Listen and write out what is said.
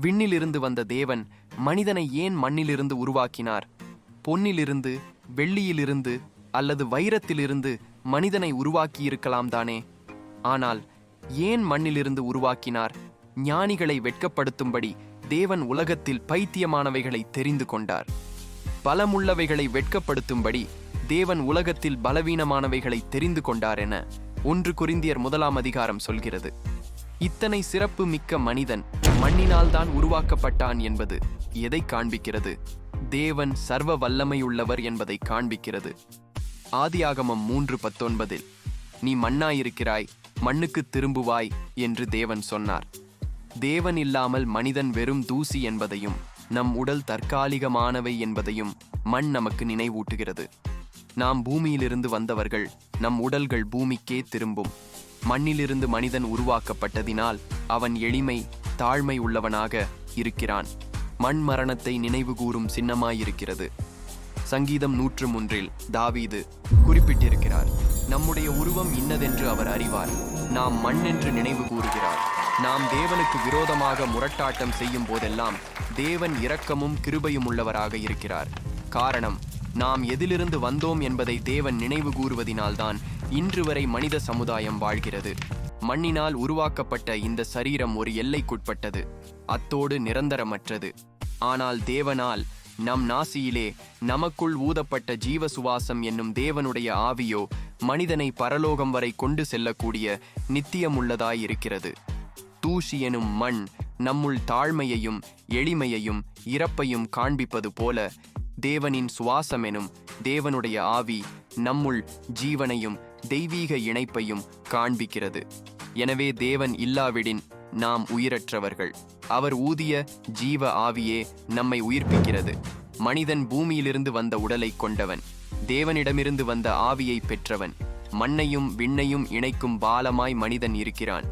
விண்ணிலிருந்து வந்த தேவன் மனிதனை ஏன் மண்ணிலிருந்து உருவாக்கினார்? பொன்னிலிருந்து வெள்ளியிலிருந்து அல்லது வைரத்திலிருந்து மனிதனை உருவாக்கியிருக்கலாம் தானே? ஆனால் ஏன் மண்ணிலிருந்து உருவாக்கினார்? ஞானிகளை வெட்கப்படுத்தும்படி தேவன் உலகத்தில் பைத்தியமானவைகளை தெரிந்து கொண்டார். பலமுள்ளவைகளை வெட்கப்படுத்தும்படி தேவன் உலகத்தில் பலவீனமானவைகளை தெரிந்து கொண்டார் என ஒன்று குறிந்தியர் முதலாம் அதிகாரம் சொல்கிறது. இத்தனை சிறப்பு மிக்க மனிதன் மண்ணினால் தான் உருவாக்கப்பட்டான் என்பது எதை காண்பிக்கிறது? தேவன் சர்வ வல்லமையுள்ளவர் என்பதை காண்பிக்கிறது. ஆதியாகமம் மூன்று பத்தொன்பதில் நீ மண்ணாயிருக்கிறாய் மண்ணுக்கு திரும்புவாய் என்று தேவன் சொன்னார். தேவன் இல்லாமல் மனிதன் வெறும் தூசி என்பதையும் நம் உடல் தற்காலிகமானவை என்பதையும் மண் நமக்கு நினைவூட்டுகிறது. நாம் பூமியிலிருந்து வந்தவர்கள் நம் உடல்கள் பூமிக்கே திரும்பும். மண்ணிலிருந்து மனிதன் உருவாக்கப்பட்டதினால் அவன் எளிமை தாழ்மை உள்ளவனாக இருக்கிறான். மண் மரணத்தை நினைவுகூரும் சின்னமாயிருக்கிறது. சங்கீதம் நூற்று மூன்றில் தாவீது குறிப்பிட்டிருக்கிறார் நம்முடைய உருவம் இன்னதென்று அவர் அறிவார். நாம் மண் என்று நினைவு கூறுகிறார் நாம் தேவனுக்கு விரோதமாக முரட்டாட்டம் செய்யும் போதெல்லாம் தேவன் இரக்கமும் கிருபையும் உள்ளவராக இருக்கிறார். காரணம் நாம் எதிலிருந்து வந்தோம் என்பதை தேவன் நினைவு கூறுவதினால்தான் இன்று வரை மனித சமுதாயம் வாழ்கிறது. மண்ணினால் உருவாக்கப்பட்ட இந்த சரீரம் ஒரு எல்லைக்குட்பட்டது அத்தோடு நிரந்தரமற்றது. ஆனால் தேவனால் நம் நாசியிலே நமக்குள் ஊதப்பட்ட ஜீவ சுவாசம் என்னும் தேவனுடைய ஆவியோ மனிதனை பரலோகம் வரை கொண்டு செல்லக்கூடிய நித்தியமுள்ளதாயிருக்கிறது. தூசி எனும் மண் நம்முள் தாழ்மையையும் எளிமையையும் இறப்பையும் காண்பிப்பது போல தேவனின் சுவாசம் எனும் தேவனுடைய ஆவி நம்முள் ஜீவனையும் தெய்வீக இணைப்பையும் காண்பிக்கிறது. எனவே தேவன் இல்லாவிடின் நாம் உயிரற்றவர்கள். அவர் ஊதிய ஜீவ ஆவியே நம்மை உயிர்ப்பிக்கிறது. மனிதன் பூமியிலிருந்து வந்த உடலை கொண்டவன். தேவனிடமிருந்து வந்த ஆவியை பெற்றவன். மண்ணையும் விண்ணையும் இணைக்கும் பாலமாய் மனிதன் இருக்கிறான்.